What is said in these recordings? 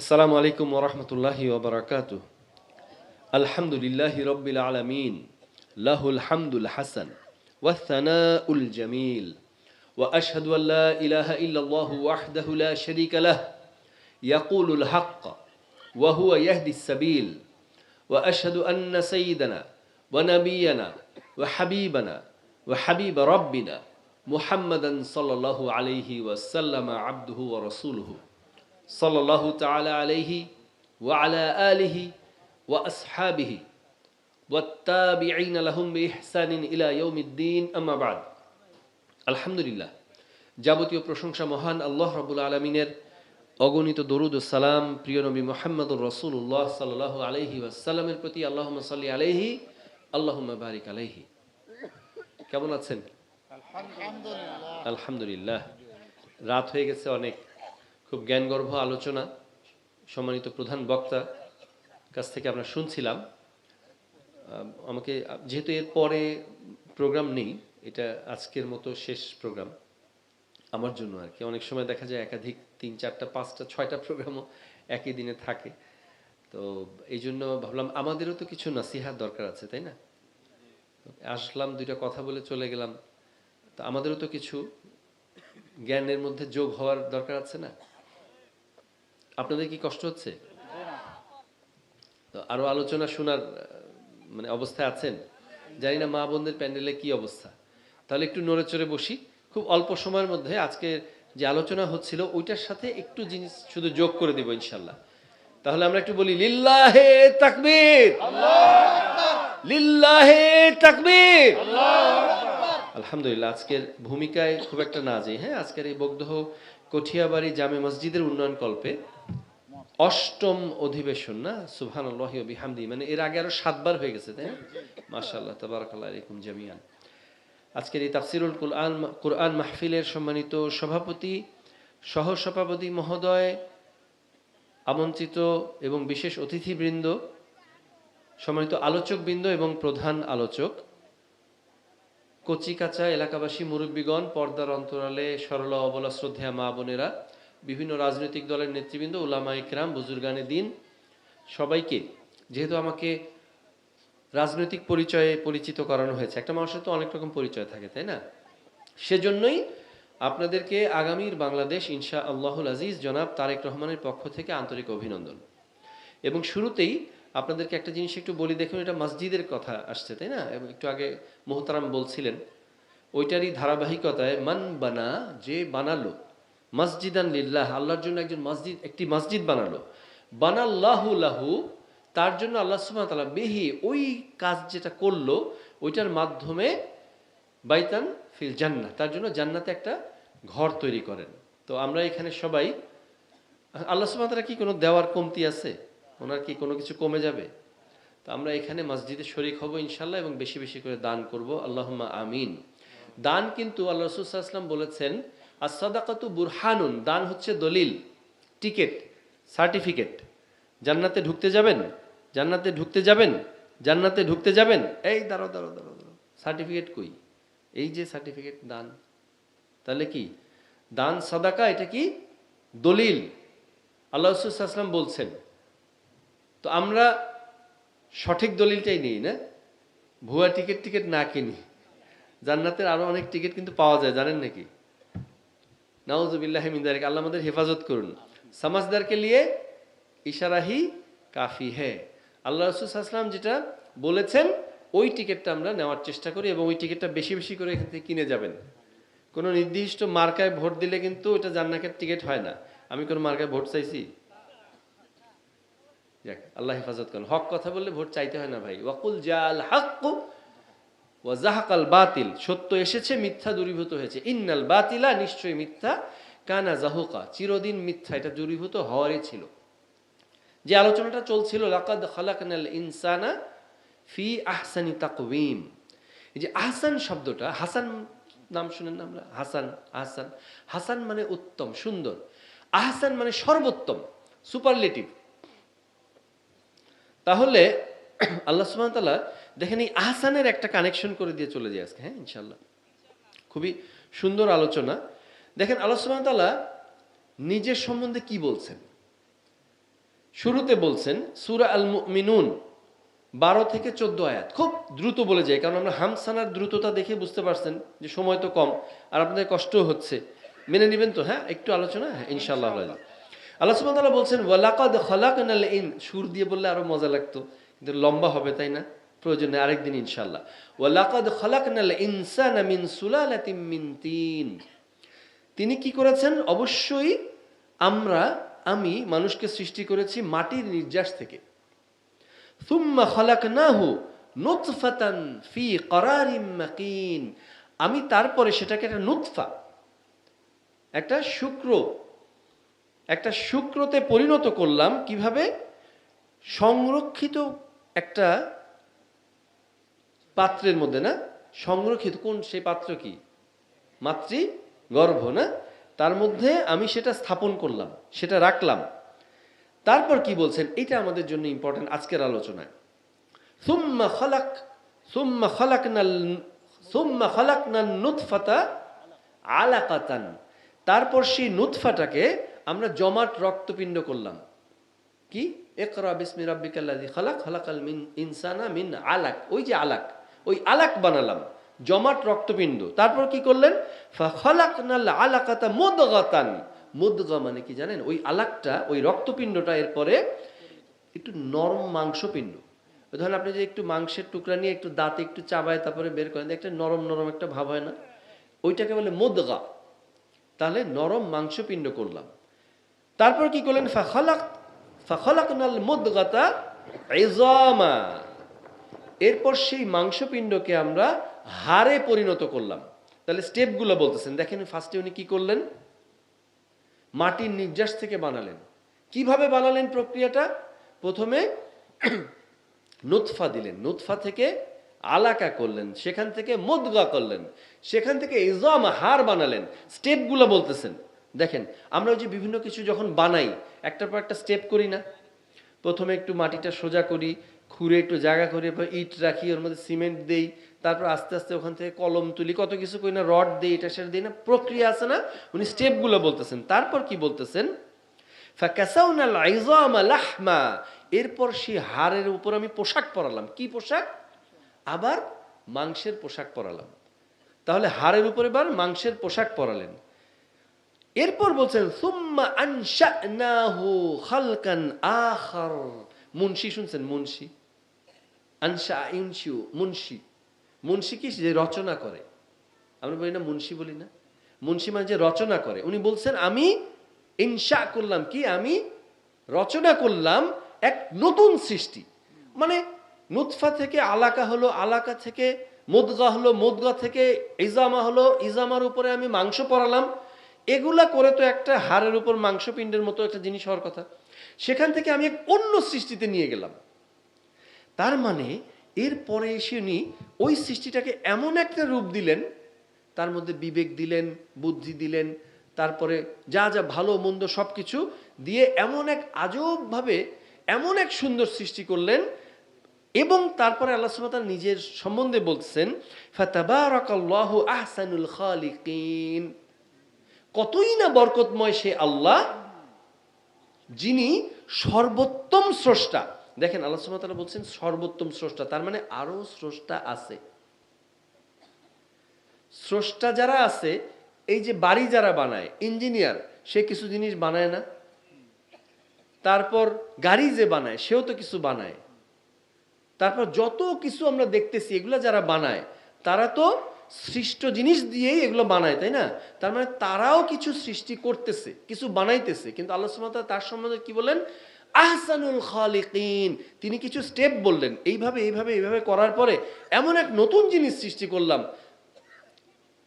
السلام عليكم ورحمة الله وبركاته. الحمد لله رب العالمين. له الحمد الحسن والثناء الجميل. وأشهد أن لا إله إلا الله وحده لا شريك له. يقول الحق وهو يهدي السبيل. وأشهد أن سيدنا ونبينا وحبيبنا وحبيب ربنا محمدا صلى الله عليه وسلم عبده ورسوله. সাল্লাহ তালা আলহি ওয়ালা আলিহি ওয়া আসহাবিহি ওয়াত্তাবিঈন লাহুম বিইহসানিন ইলা ইয়াউমিদ্দিন আম্মা বাদ। আলহামদুলিল্লাহ যাবতীয় প্রশংসা মহান আল্লাহ রাবুল আলমিনের অগণিত দরুদ সালাম প্রিয় নবী মোহাম্মদুর রসুল্লাহ সাল্লাহ আলহি আসসালামের প্রতি আল্লাহ সাল্লি আলহি আল্লাহ বারিক আলহি কেমন আছেন? আলহামদুলিল্লাহ। রাত হয়ে গেছে অনেক। খুব জ্ঞানগর্ভ আলোচনা, সম্মানিত প্রধান বক্তা কাছ থেকে আমরা শুনছিলাম। আমাকে, যেহেতু এর পরে প্রোগ্রাম নেই, এটা আজকের মতো শেষ প্রোগ্রাম আমার জন্য আর কি। অনেক সময় দেখা যায় একাধিক তিন, চারটা, পাঁচটা, ছয়টা প্রোগ্রামও একই দিনে থাকে। তো এই জন্য ভাবলাম আমাদেরও তো কিছু নাসিহাত দরকার আছে, তাই না? আসলাম, দুইটা কথা বলে চলে গেলাম। তো আমাদেরও তো কিছু জ্ঞানের মধ্যে যোগ হওয়ার দরকার আছে না? আপনাদের কি কষ্ট হচ্ছে? তো আরও আলোচনা শোনার মানে অবস্থায় আছেন? জানি না মা বোনদের প্যান্ডেলে কি অবস্থা। তাহলে একটু নড়ে চড়ে বসি। খুব অল্প সময়ের মধ্যে আজকে যে আলোচনা হচ্ছিল, ওইটার সাথে একটু জিনিস শুধু যোগ করে দেবো ইনশাল্লাহ। তাহলে আমরা একটু বলি, লিল্লাহে তাকবীর! লিল্লাহে তাকবীর! আলহামদুলিল্লাহ, আজকের ভূমিকায় খুব একটা না যে হ্যাঁ আজকের এই বগদহ কঠিয়াবাড়ি জামে মসজিদের উন্নয়ন কল্পে অষ্টম অধিবেশন, না? আল্লাহ বিহামদি। মানে এর আগে আরও সাতবার হয়ে গেছে, তাই না? মাশাআল্লাহ, তাবারাকাল্লাহ জামিয়ান আজকের এই তাফসিরুল কুরআন কুরআন মাহফিলের সম্মানিত সভাপতি সহ সভাপতি মহোদয়, আমন্ত্রিত এবং বিশেষ অতিথিবৃন্দ, সম্মানিত আলোচকবৃন্দ এবং প্রধান আলোচক কচিকাচা এলাকাবাসী, মুরব্বীগণ, পর্দার অন্তরালে সরল অবলা শ্রদ্ধা মা বোনেরা, বিভিন্ন রাজনৈতিক দলের নেতৃবৃন্দ, উলামা ইকরাম বুজুর্গানে দিন, সবাইকে, যেহেতু আমাকে রাজনৈতিক পরিচয়ে পরিচিত করানো হয়েছে, একটা মানুষের তো অনেক রকম পরিচয় থাকে, তাই না? সেজন্যই আপনাদেরকে আগামীর বাংলাদেশ ইনশা আল্লাহুল আজিজ, জনাব তারেক রহমানের পক্ষ থেকে আন্তরিক অভিনন্দন। এবং শুরুতেই আপনাদেরকে একটা জিনিস একটু বলি, দেখুন, এটা মসজিদের কথা আসছে, তাই না? একটু আগে মোহতারাম বলছিলেন, ওইটারই ধারাবাহিকতায়, মান বানা, যে বানালো, মসজিদান লিল্লাহ আল্লাহর জন্য একজন মসজিদ, একটি মসজিদ বানালো। বানাল্লাহু লাহু, তার জন্য আল্লাহ ওয়া বেহি ওই কাজ যেটা করল, ওইটার মাধ্যমে বাইতান ফিল জান্না তার জন্য জান্নাতে একটা ঘর তৈরি করেন। তো আমরা এখানে সবাই, আল্লাহ তাআলা কি কোনো দেওয়ার কমতি আছে? ওনার কি কোনো কিছু কমে যাবে? তো আমরা এখানে মসজিদে শরিক হব ইনশাল্লাহ এবং বেশি বেশি করে দান করব। আল্লাহুম্মা আমিন। দান কিন্তু আল্লাহ রসুলাম বলেছেন আর সদাকাতু বুরহানুন, দান হচ্ছে দলিল, টিকেট, সার্টিফিকেট। জান্নাতে ঢুকতে যাবেন, জান্নাতে ঢুকতে যাবেন, জান্নাতে ঢুকতে যাবেন। এই দাঁড়ো দাঁড়ো দাঁড়ো দাঁড়ো সার্টিফিকেট কই? এই যে সার্টিফিকেট, দান। তাহলে কি? দান, সাদাকা, এটা কি? দলিল। আল্লাহ রসুলাম বলছেন তো আমরা সঠিক দলিলটাই নিই, না? ভুয়া টিকিট টিকিট না কিনি, জান্নাতের আরও অনেক টিকিট কিন্তু পাওয়া যায়, জানেন নাকি? নাউজুবিল্লাহ মিনদারিক আল্লাহ আমাদের হেফাজত করুন। সমাজদারকে নিয়ে ইশারাহি কাফি হে। আল্লাহ রসুলাম যেটা বলেছেন, ওই টিকিটটা আমরা নেওয়ার চেষ্টা করি এবং ওই টিকিটটা বেশি বেশি করে এখান থেকে কিনে যাবেন। কোনো নির্দিষ্ট মার্কায় ভোট দিলে কিন্তু ওটা জান্নাতের টিকিট হয় না। আমি কোনো মার্কায় ভোট চাইছি? যাক, আল্লাহ হেফাজত করেন। হক কথা বললে ভোট চাইতে হয় না ভাই। ওয়াকুল জাল হাক্কু ওয়া জাহাকাল বাতিল। সত্য এসেছে, মিথ্যা দূরীভূত হয়েছে। ইন্নাল বাতিলা নিশ্চয়ই মিথ্যা। কানা জাহুকা, চিরদিন মিথ্যা। এটা দূরীভূত হওয়ারই ছিল। যে আলোচনাটা চলছিল, লাকাদ খালাকনাল ইনসানা ফি আহসানি তাকওয়িম। এই যে আহসান শব্দটা, হাসান নাম শুনেন না আমরা? হাসান, আহসান। হাসান মানে উত্তম, সুন্দর। আহসান মানে সর্বোত্তম, সুপারলেটিভ। তাহলে আল্লাহ ওয়া দেখেন এই আহসানের একটা কানেকশন করে দিয়ে চলে যায় আজকে হ্যাঁ ইনশাল্লাহ খুবই সুন্দর আলোচনা। দেখেন আল্লাহ ওয়া নিজের সম্বন্ধে কি বলছেন? শুরুতে বলছেন, সুরা আল মিনুন বারো থেকে চোদ্দ আয়াত। খুব দ্রুত বলে যায়, কারণ আমরা হামসানার দ্রুততা দেখে বুঝতে পারছেন যে সময় তো কম, আর আপনাদের কষ্ট হচ্ছে। মেনে নেবেন তো হ্যাঁ একটু আলোচনা হ্যাঁ ইনশাআল্লাহ আল্লাহ বলছেন, ওয়ালাকাদ খালাকনাল ইন সুর দিয়ে বললে আরও মজা লাগতো, কিন্তু লম্বা হবে, তাই না? প্রয়োজনে আরেকদিন ইনশাআল্লাহ। ওয়ালাকাদ খালাকনাল ইনসানা মিন সুলালাতিন মিন তিন। তিনি কি করেছেন? অবশ্যই আমরা, আমি মানুষকে সৃষ্টি করেছি মাটির নির্যাস থেকে। সুম্মা খালাকনাহু নুতফাতান ফি করারিম মাকিন। আমি তারপরে সেটাকে একটা নুতফা, একটা শুক্র একটা শুক্রতে পরিণত করলাম কীভাবে? সংরক্ষিত একটা পাত্রের মধ্যে না? সংরক্ষিত, কোন সেই পাত্র কি? মাতৃ, গর্ভ না? তার মধ্যে আমি সেটা স্থাপন করলাম, সেটা রাখলাম। তারপর কি বলছেন? এটা আমাদের জন্য ইম্পর্টেন্ট আজকের আলোচনায়। সুম্মা খালাক, সুম্মা খালাকনাল সুম্মা খালাকনাল নুতফাতা আলাকাতান। তারপর সেই নুতফাটাকে আমরা জমাট রক্তপিণ্ড করলাম। কি? একরা বিসমি রাব্বিকাল্লাযী খালাক, খালাকাল মিন ইনসানা মিন আলাক। ওই যে আলাক, ওই আলাক বানালাম, জমাট রক্তপিণ্ড। তারপর কি করলেন? ফাখালাকনাল আলাকাতা মুদগাতান। মুদগা মানে কি জানেন? ওই আলাকটা, ওই রক্তপিণ্ডটা এরপরে একটু নরম মাংসপিণ্ড। ধরেন আপনি যে একটু মাংসের টুকরা নিয়ে একটু দাঁতে একটু চাবায় তারপরে বের করেন একটা নরম নরম একটা ভাব হয় না? ওইটাকে বলে মুদগা। তাহলে নরম মাংসপিণ্ড করলাম। তারপর কি করলেন? ফাখালাক মুদগাতা ইজামা। এরপর সেই মাংসপিণ্ডকে আমরা হাড়ে পরিণত করলাম। তাহলে স্টেপগুলো বলতেছেন। দেখেন ফার্স্টে উনি কি করলেন? মাটির নির্যাস থেকে বানালেন। কীভাবে বানালেন প্রক্রিয়াটা? প্রথমে নুৎফা দিলেন। নুৎফা থেকে আলাকা করলেন। সেখান থেকে মুদগা করলেন। সেখান থেকে ইজাম হার বানালেন। স্টেপগুলো বলতেছেন। দেখেন, আমরা ওই যে বিভিন্ন কিছু যখন বানাই, একটার পর একটা স্টেপ করি না। প্রথমে একটু মাটিটা সোজা করি, খুঁড়ে একটু জায়গা করি ইট রাখি, ওর মধ্যে সিমেন্ট দেই, তারপর আস্তে আস্তে ওখান থেকে কলম তুলি, কত কিছু করি না, রড দিই, এটা সেটা দিই না, প্রক্রিয়া আছে না, উনি স্টেপগুলো বলতেছেন। তারপর কি বলতেছেন? এরপর সেই হাড়ের উপর আমি পোশাক পরালাম। কি পোশাক? আবার মাংসের পোশাক পরালাম। তাহলে হাড়ের উপরে বার মাংসের পোশাক পরালেন। এরপর বলছেন, সুম্মা মুন্সি শুনছেন, মুন্সি। আনশা ইনশিউ, মুন্সি। মুন্সি কি যে রচনা করে? আমরা বলি না মুন্সি বলি না। মুন্সি মানে যে রচনা করে। উনি বলছেন, আমি ইনশা করলাম কি? আমি রচনা করলাম এক নতুন সৃষ্টি। মানে নুৎফা থেকে আলাকা হলো, আলাকা থেকে মুদগা হলো, মুদগা থেকে ইজামা হলো, ইজামার উপরে আমি মাংস পরালাম। এগুলা করে তো একটা হাড়ের উপর মাংসপিণ্ডের মতো একটা জিনিস হওয়ার কথা। সেখান থেকে আমি এক অন্য সৃষ্টিতে নিয়ে গেলাম। তার মানে এরপরে এসে উনি ওই সৃষ্টিটাকে এমন একটা রূপ দিলেন, তার মধ্যে বিবেক দিলেন, বুদ্ধি দিলেন, তারপরে যা যা ভালো মন্দ সব কিছু দিয়ে এমন এক আজবভাবে এমন এক সুন্দর সৃষ্টি করলেন এবং তারপরে আল্লাহ তাআলা নিজের সম্বন্ধে বলছেন, ফাতাবারাকাল্লাহু আহসানুল খালিকিন। কতই না বরকতময় সে আল্লাহ, যিনি সর্বোত্তম স্রষ্টা। দেখেন, আল্লাহ সুবহানাহু বলছেন সর্বোত্তম স্রষ্টা, তার মানে আরও স্রষ্টা আছে। স্রষ্টা যারা আছে, এই যে বাড়ি যারা বানায়, ইঞ্জিনিয়ার, সে কিছু জিনিস বানায় না। তারপর গাড়ি যে বানায়, সেও তো কিছু বানায়। তারপর যত কিছু আমরা দেখতেছি, এগুলো যারা বানায়, তারা তো সৃষ্ট জিনিস দিয়েই এগুলো বানায়, তাই না? তার মানে তারাও কিছু সৃষ্টি করতেছে, কিছু বানাইতেছে। কিন্তু আল্লাহ সুবহানাহু তার সম্বন্ধে কি বলেন আহসানুল খালিকিন। তিনি কিছু স্টেপ বললেন, এইভাবে এইভাবে এইভাবে করার পরে এমন এক নতুন জিনিস সৃষ্টি করলাম।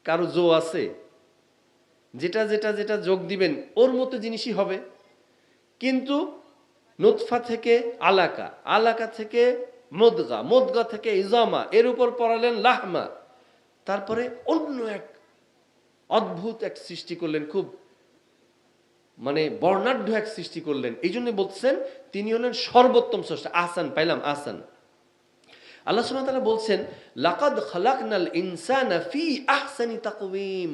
কারও জো আছে? যেটা যেটা যেটা যোগ দিবেন, ওর মতো জিনিসই হবে। কিন্তু নুৎফা থেকে আলাকা আলাকা থেকে মদগা মদগা থেকে ইজামা, এর উপর পড়ালেন লাহমা। তারপরে অন্য এক অদ্ভুত এক সৃষ্টি করলেন, খুব মানে বর্ণাঢ্য এক সৃষ্টি করলেন। এই জন্য বলছেন, তিনি হলেন সর্বোত্তম স্রষ্টা আসান পাইলাম আসান আল্লাহ সুবহানাহু তাআলা বলছেন, লাকাদ খালাকনাল ইনসানা ফি আহসানি তাকওয়িম।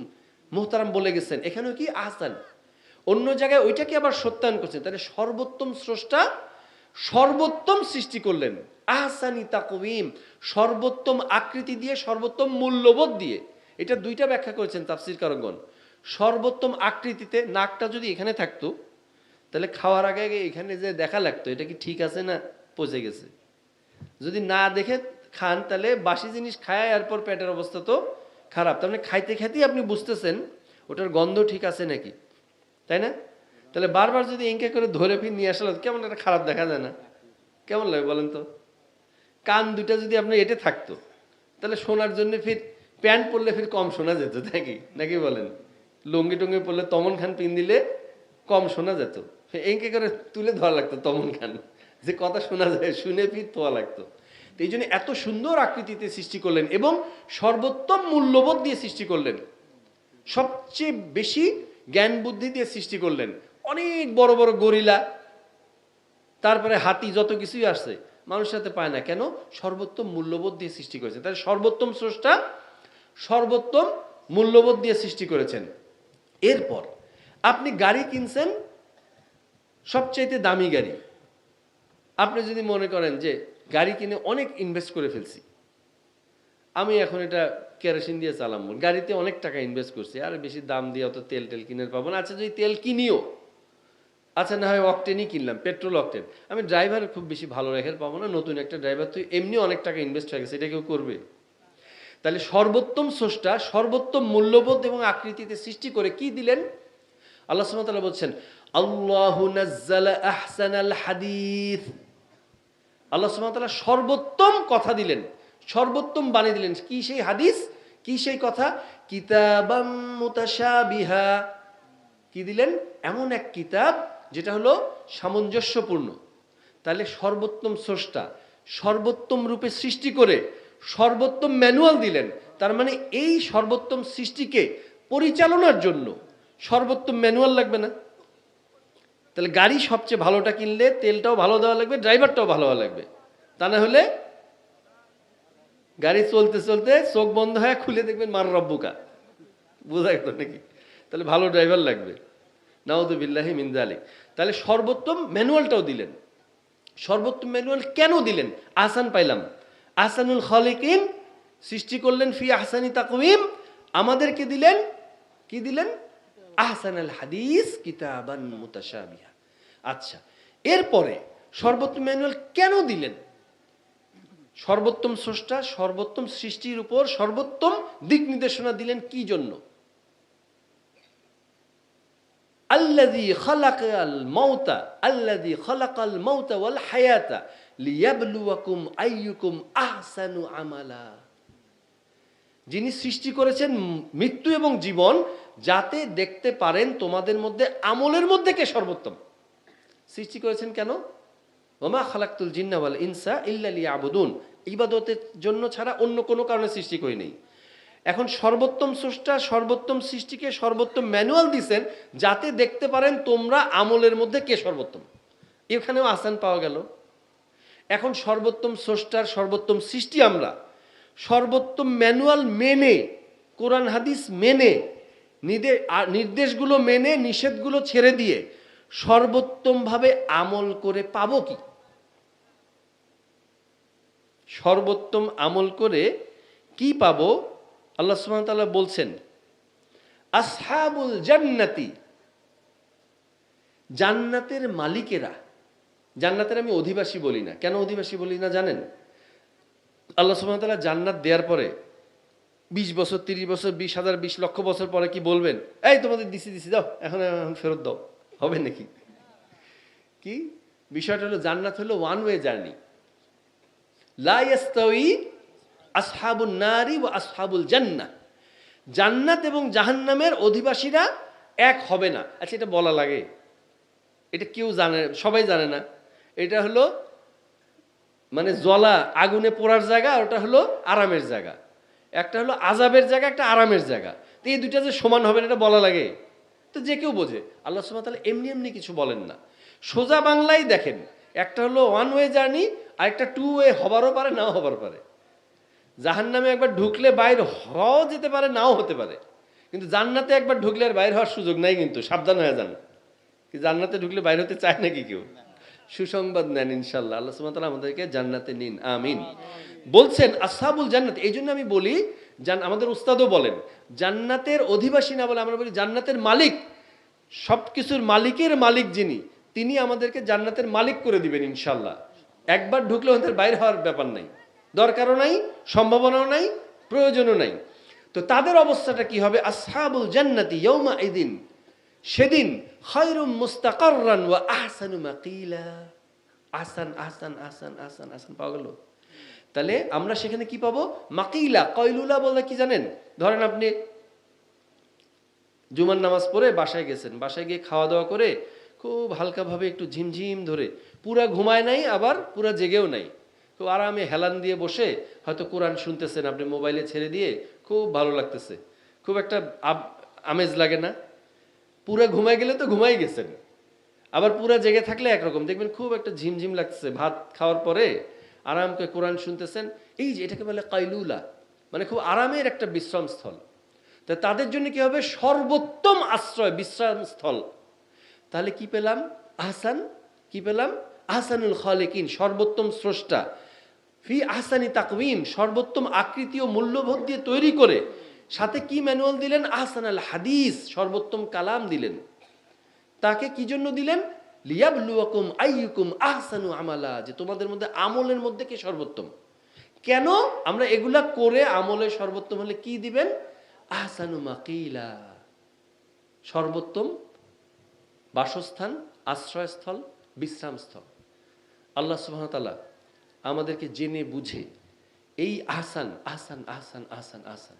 মুহতারাম বলে গেছেন, এখানেও কি আহসান? অন্য জায়গায় ওইটাকে আবার সত্যায়ন করছেন, তাহলে সর্বোত্তম স্রষ্টা সর্বোত্তম সৃষ্টি করলেন। আহসানি তাকবিম সর্বোত্তম আকৃতি দিয়ে, সর্বোত্তম মূল্যবোধ দিয়ে। এটা দুইটা ব্যাখ্যা করেছেন তাফসির কারকগণ সর্বোত্তম আকৃতিতে নাকটা যদি এখানে থাকতো, তাহলে খাওয়ার আগে আগে এখানে যে দেখা লাগতো, এটা কি ঠিক আছে না পচে গেছে? যদি না দেখে খান, তাহলে বাসি জিনিস খায়, এরপর পেটের অবস্থা তো খারাপ। তার মানে খাইতে খাইতেই আপনি বুঝতেছেন ওটার গন্ধ ঠিক আছে নাকি, তাই না? তাহলে বারবার যদি এঁকে করে ধরে ফির নিয়ে আসলে কেমন একটা খারাপ দেখা যায় না? কেমন লাগে বলেন তো? কান দুটা যদি আপনার এটে থাকতো, তাহলে শোনার জন্য ফির প্যান্ট পরলে ফির কম শোনা যেত নাকি নাকি বলেন? লুঙ্গি টুঙ্গি পরলে তমন খান পিন দিলে কম শোনা যেত। এঁকে করে তুলে ধরা লাগতো তমন খান। যে কথা শোনা যায়, শুনে ফির তোয়া লাগতো। তো এই জন্য এত সুন্দর আকৃতিতে সৃষ্টি করলেন এবং সর্বোত্তম মূল্যবোধ দিয়ে সৃষ্টি করলেন। সবচেয়ে বেশি জ্ঞান বুদ্ধি দিয়ে সৃষ্টি করলেন। অনেক বড় বড় গরিলা, তারপরে হাতি, যত কিছুই আসছে মানুষের সাথে পায় না। কেন? সর্বোত্তম মূল্যবোধ দিয়ে সৃষ্টি করেছেন। তাহলে সর্বোত্তম স্রষ্টা সর্বোত্তম মূল্যবোধ দিয়ে সৃষ্টি করেছেন। এরপর আপনি গাড়ি কিনছেন, সবচাইতে দামি গাড়ি। আপনি যদি মনে করেন যে গাড়ি কিনে অনেক ইনভেস্ট করে ফেলছি, আমি এখন এটা কেরোসিন দিয়ে চালাম গাড়িতে অনেক টাকা ইনভেস্ট করছি। আর বেশি দাম দিয়ে অত তেল টেল কিনে পাবো না। আচ্ছা যদি তেল কিনিও আচ্ছা না হয় অকটেনই কিনলাম পেট্রোল অকটেন আমি ড্রাইভার খুব বেশি ভালো রেখে পাবো না, নতুন একটা ড্রাইভার তুই এমনি অনেক টাকা ইনভেস্ট হয়ে গেছে, এটা কেউ করবে? তাহলে সর্বোত্তম স্রষ্টা, সর্বোত্তম মূল্যবোধ এবং আকৃতিতে সৃষ্টি করে কি দিলেন? আল্লাহ সুবহানাহু বলছেন, আল্লাহু আহসানাল হাদিস। আল্লাহ সুবহানাহু সর্বোত্তম কথা দিলেন, সর্বোত্তম বানিয়ে দিলেন। কি সেই হাদিস? কি সেই কথা? কিতাবাম মুতাশাবিহা। কি দিলেন? এমন এক কিতাব যেটা হলো সামঞ্জস্যপূর্ণ। তাহলে সর্বোত্তম স্রষ্টা, সর্বোত্তম রূপে সৃষ্টি করে সর্বোত্তম ম্যানুয়াল দিলেন। তার মানে এই সর্বোত্তম সৃষ্টিকে পরিচালনার জন্য সর্বোত্তম ম্যানুয়াল লাগবে না। তাহলে গাড়ি সবচেয়ে ভালোটা কিনলে তেলটাও ভালো দেওয়া লাগবে, ড্রাইভারটাও ভালো লাগবে। তা না হলে গাড়ি চলতে চলতে চোখ বন্ধ হয়ে খুলে দেখবেন মার রব্বুকা বোঝা গেল নাকি? তাহলে ভালো ড্রাইভার লাগবে। নাউদুবিল্লাহি মিনজালি তাহলে সর্বোত্তম ম্যানুয়ালটাও দিলেন। সর্বোত্তম ম্যানুয়াল কেন দিলেন? আসান পাইলাম। আসানুল খালিকিন সৃষ্টি করলেন ফি আহসানি তাকওয়িম। আমাদেরকে দিলেন, কি দিলেন? আহসান আল হাদিস কিতাবান মুতাশাবিহা। আচ্ছা এরপরে সর্বোত্তম ম্যানুয়াল কেন দিলেন? সর্বোত্তম স্রষ্টা, সর্বোত্তম সৃষ্টির উপর সর্বোত্তম দিক নির্দেশনা দিলেন কি জন্য? আল্লাযী খালাকাল মাউতা, আল্লাযী খালাকাল মাউতা ওয়াল হায়াতা লিয়াবলুয়াকুম আমালা। যিনি সৃষ্টি করেছেন মৃত্যু এবং জীবন, যাতে দেখতে পারেন তোমাদের মধ্যে আমলের মধ্যে কে সর্বোত্তম। সৃষ্টি করেছেন কেন? ওমা খালাক্তুল জিন্নাওয়াল ইনসা ইল্লালি আবুদুন ইবাদতের জন্য ছাড়া অন্য কোনো কারণে সৃষ্টি করি নেই। এখন সর্বোত্তম স্রষ্টা, সর্বোত্তম সৃষ্টিকে, সর্বোত্তম ম্যানুয়াল দিছেন যাতে দেখতে পারেন তোমরা আমলের মধ্যে কে সর্বোত্তম। এখানেও আসান পাওয়া গেল। এখন সর্বোত্তম স্রষ্টার, সর্বোত্তম সৃষ্টি আমরা। সর্বোত্তম ম্যানুয়াল মেনে, কোরআন হাদিস মেনে নির্দেশগুলো মেনে, নিষেধগুলো ছেড়ে দিয়ে সর্বোত্তমভাবে আমল করে পাবো কি? সর্বোত্তম আমল করে কি পাবো? আল্লাহ ওয়া তাআলা বলছেন, আসহাবুল জান্নাতি জান্নাতের মালিকেরা, জান্নাতের আমি অধিবাসী বলি না। কেন অধিবাসী বলি না জানেন? আল্লাহ ওয়া জান্নাত দেওয়ার পরে, বিশ বছর, তিরিশ বছর, বিশ হাজার, বিশ লক্ষ বছর পরে কি বলবেন, এই তোমাদের দিছি দিছি দাও এখন এখন ফেরত দাও, হবে নাকি? কি? বিষয়টা হলো জান্নাত হলো ওয়ান ওয়ে জার্নি লাইস্তাউই আসহাবুল নারি ও আসহাবুল জান্না জান্নাত এবং জাহান্নামের অধিবাসীরা এক হবে না। আচ্ছা এটা বলা লাগে। এটা কেউ জানে সবাই জানে না। এটা হলো মানে জলা আগুনে পোড়ার জায়গা আর ওটা হলো আরামের জায়গা। একটা হলো আজাবের জায়গা, একটা আরামের জায়গা। তো এই দুইটা যে সমান হবে না, এটা বলা লাগে। তো যে কেউ বোঝে। আল্লাহ ওয়া তাআলা এমনি এমনি কিছু বলেন না। সোজা বাংলায় দেখেন, একটা হলো ওয়ান ওয়ে জার্নি আর একটা টু ওয়ে হবারও পারে, নাও হবার পারে। জাহান্নামে একবার ঢুকলে বাইর হওয়াও যেতে পারে, নাও হতে পারে। কিন্তু জান্নাতে একবার ঢুকলে আর বাইর হওয়ার সুযোগ নাই কিন্তু, সাবধান হয়ে যান। কি জান্নাতে ঢুকলে বাইর হতে চায় নাকি কেউ? সুসংবাদ নেন ইনশাল্লাহ আল্লাহ সুবহানাহু আমাদেরকে জান্নাতে নিন, আমিন। বলছেন আসাবুল জান্নাত, এই জন্য আমি বলি, জান আমাদের উস্তাদও বলেন, জান্নাতের অধিবাসী না বলে আমরা বলি জান্নাতের মালিক। সব কিছুর মালিকের মালিক যিনি, তিনি আমাদেরকে জান্নাতের মালিক করে দিবেন ইনশাল্লাহ একবার ঢুকলে ওদের বাইরে হওয়ার ব্যাপার নাই। দরকারও নাই, সম্ভাবনাও নাই, প্রয়োজনও নাই। তো তাদের অবস্থাটা কি হবে? আসহাবুল জান্নাতি ইয়ৌমা এদিন সেদিন খয়রুম মুস্তাকাররান ওয়া আহসানু মাকিলা। আহসান আহসান আহসান আহসান আহসান, পাওয়া গেল। তাহলে আমরা সেখানে কি পাবো? মাকিলা, কয়লুলা বলতে কি জানেন? ধরেন আপনি জুমার নামাজ পড়ে বাসায় গেছেন, বাসায় গিয়ে খাওয়া দাওয়া করে খুব হালকাভাবে একটু ঝিমঝিম ধরে, পুরা ঘুমায় নাই, আবার পুরা জেগেও নাই। খুব আরামে হেলান দিয়ে বসে হয়তো কোরআন শুনতেছেন, আপনি মোবাইলে ছেড়ে দিয়ে খুব ভালো লাগতেছে। খুব একটা আমেজ লাগে না। পুরা ঘুমাই গেলে তো ঘুমাই গেছেন। আবার পুরা জেগে থাকলে একরকম। দেখবেন খুব একটা ঝিমঝিম লাগতেছে। ভাত খাওয়ার পরে আরাম করে কোরআন শুনতেছেন। এই যে এটাকে বলে কাইলুলা মানে খুব আরামের একটা বিশ্রাম স্থল তা তাদের জন্য কি হবে? সর্বোত্তম আশ্রয় বিশ্রাম স্থল তাহলে কি পেলাম? আহসান, কি পেলাম? আহসানুল খালেকিন, সর্বোত্তম স্রষ্টা। ফি আহসানি তাকবিম সর্বোত্তম আকৃতি ও মূল্যবোধ দিয়ে তৈরি করে, সাথে কি ম্যানুয়াল দিলেন? আহসান আল হাদিস, সর্বোত্তম কালাম দিলেন। তাকে কি জন্য দিলেন? লিয়াবলুয়াকুম আইয়ুকুম আহসানু আমালা, যে তোমাদের মধ্যে আমলের মধ্যে কে সর্বোত্তম? কেন? আমরা এগুলা করে আমলে সর্বোত্তম হলে কি দিবেন? আহসানু মাকিলা, সর্বোত্তম বাসস্থান, আশ্রয়স্থল, বিশ্রামস্থল। আল্লাহ সুবহানাহু আমাদেরকে জেনে বুঝে। এই আহসান আহসান আহসান আহসান আহসান।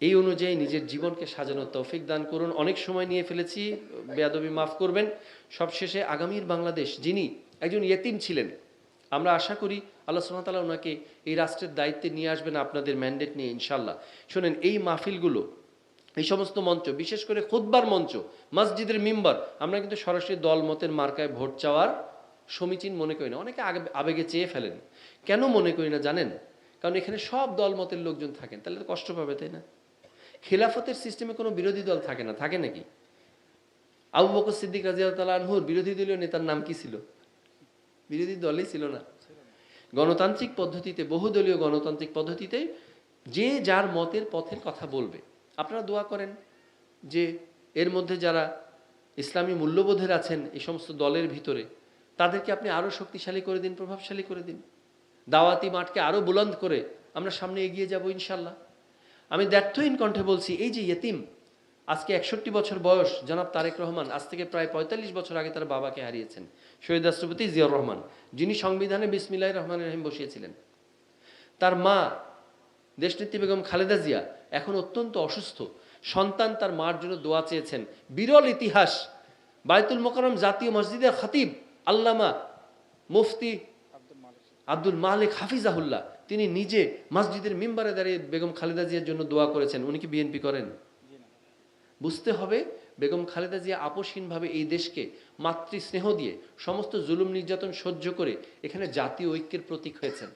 এই অনুযায়ী নিজের জীবনকে সাজানোর তৌফিক দান করুন। অনেক সময় নিয়ে ফেলেছি, বেয়াদবি মাফ করবেন। সবশেষে আগামীর বাংলাদেশ, যিনি একজন ইয়েতিম ছিলেন, আমরা আশা করি আল্লাহ সুবহানাহু ওনাকে এই রাষ্ট্রের দায়িত্বে নিয়ে আসবেন, আপনাদের ম্যান্ডেট নিয়ে ইনশাল্লাহ শোনেন, এই মাহফিলগুলো, এই সমস্ত মঞ্চ, বিশেষ করে খুতবার মঞ্চ, মসজিদের মিম্বার, আমরা কিন্তু সরাসরি দল মতের মার্কায় ভোট চাওয়ার সমীচীন মনে করি না। অনেকে আবেগে চেয়ে ফেলেন। কেন মনে করি না জানেন? কারণ এখানে সব দল মতের লোকজন থাকেন। তাহলে তো কষ্ট পাবে, তাই না? খেলাফতের সিস্টেমে কোনো বিরোধী দল থাকে না। থাকে নাকি? আবু বকর সিদ্দিক রাজিয়াল আনহুর বিরোধী দলীয় নেতার নাম কি ছিল? বিরোধী দলই ছিল না। গণতান্ত্রিক পদ্ধতিতে, বহুদলীয় গণতান্ত্রিক পদ্ধতিতে যে যার মতের পথের কথা বলবে। আপনারা দোয়া করেন যে এর মধ্যে যারা ইসলামী মূল্যবোধের আছেন, এই সমস্ত দলের ভিতরে তাদেরকে আপনি আরও শক্তিশালী করে দিন, প্রভাবশালী করে দিন। দাওয়াতি মাঠকে আরও বুলন্দ করে আমরা সামনে এগিয়ে যাব ইনশাল্লাহ আমি ব্যর্থহীন কণ্ঠে বলছি, এই যে ইয়েতিম, আজকে একষট্টি বছর বয়স, জনাব তারেক রহমান, আজ থেকে প্রায় পঁয়তাল্লিশ বছর আগে তার বাবাকে হারিয়েছেন, শহীদ রাষ্ট্রপতি জিয়াউর রহমান, যিনি সংবিধানে বিসমিল্লাহ রহমান রহিম বসিয়েছিলেন। তার মা, দেশনেত্রী বেগম খালেদা জিয়া, এখন অত্যন্ত অসুস্থ। সন্তান তার মার জন্য দোয়া চেয়েছেন। বিরল ইতিহাস বায়তুল মোকারম জাতীয় মসজিদের খতিব আল্লামা মুফতি আব্দুল মালিক হাফিজাহুল্লাহ, তিনি নিজে মসজিদের মেম্বারে দাঁড়িয়ে বেগম খালেদা জিয়ার জন্য দোয়া করেছেন। উনি কি বিএনপি করেন? বুঝতে হবে বেগম খালেদা জিয়া আপোষহীনভাবে এই দেশকে মাতৃ স্নেহ দিয়ে সমস্ত জুলুম নির্যাতন সহ্য করে এখানে জাতীয় ঐক্যের প্রতীক হয়েছেন।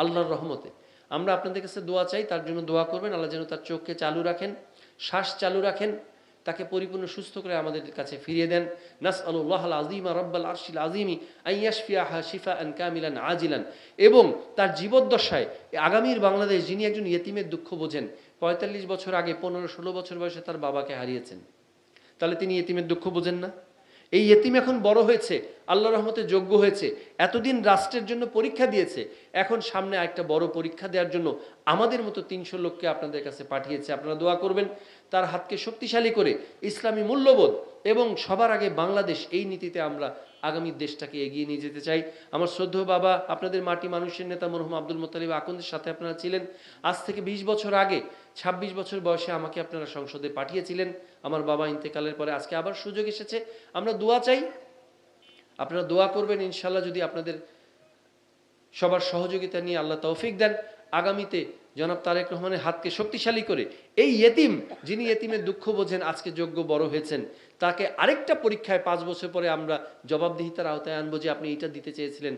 আল্লাহর রহমতে। আমরা আপনাদের কাছে দোয়া চাই, তার জন্য দোয়া করবেন। আল্লাহ যেন তার চোখকে চালু রাখেন, শ্বাস চালু রাখেন তাকে পরিপূর্ণ সুস্থ করে আমাদের কাছে ফিরিয়ে দেন। নাস আল্লাহ আজিমা রব্বাল আরশিল আজিমি আইয়াশফিয়াহা শিফা আন কামিলান আজিলান। এবং তার জীবদ্দশায় আগামীর বাংলাদেশ যিনি একজন ইয়েতিমের দুঃখ বোঝেন, পঁয়তাল্লিশ বছর আগে পনেরো ষোলো বছর বয়সে তার বাবাকে হারিয়েছেন। তাহলে তিনি ইয়েতিমের দুঃখ বোঝেন না? এই ইয়েতিম এখন বড় হয়েছে। আল্লাহ রহমতে যোগ্য হয়েছে, এতদিন রাষ্ট্রের জন্য পরীক্ষা দিয়েছে, এখন সামনে একটা বড় পরীক্ষা দেওয়ার জন্য আমাদের মতো তিনশো লোককে আপনাদের কাছে পাঠিয়েছে, আপনারা দোয়া করবেন, তার হাতকে শক্তিশালী করে, ইসলামী মূল্যবোধ এবং সবার আগে বাংলাদেশ এই নীতিতে আমরা আগামী দেশটাকে এগিয়ে নিয়ে যেতে চাই। আমার শ্রদ্ধেয় বাবা, আপনাদের মাটি মানুষের নেতা মরহুম আব্দুল মোতালিব আকন্দের সাথে আপনারা ছিলেন। আজ থেকে ২০ বছর আগে ২৬ বছর বয়সে আমাকে আপনারা সংসদে পাঠিয়েছিলেন। আমার বাবা ইন্তেকালের পরে আজকে আবার সুযোগ এসেছে। আমরা দোয়া চাই আপনারা দোয়া করবেন ইনশাল্লাহ যদি আপনাদের সবার সহযোগিতা নিয়ে আল্লাহ তৌফিক দেন, আগামীতে জনাব তারেক রহমানের হাতকে শক্তিশালী করে এই এতিম যিনি ইয়েতিমের দুঃখ বোঝেন, আজকে যোগ্য বড় হয়েছেন, তাকে আরেকটা পরীক্ষায় পাঁচ বছর পরে আমরা জবাবদিহিতার আওতায় আনব যে আপনি এটা দিতে চেয়েছিলেন।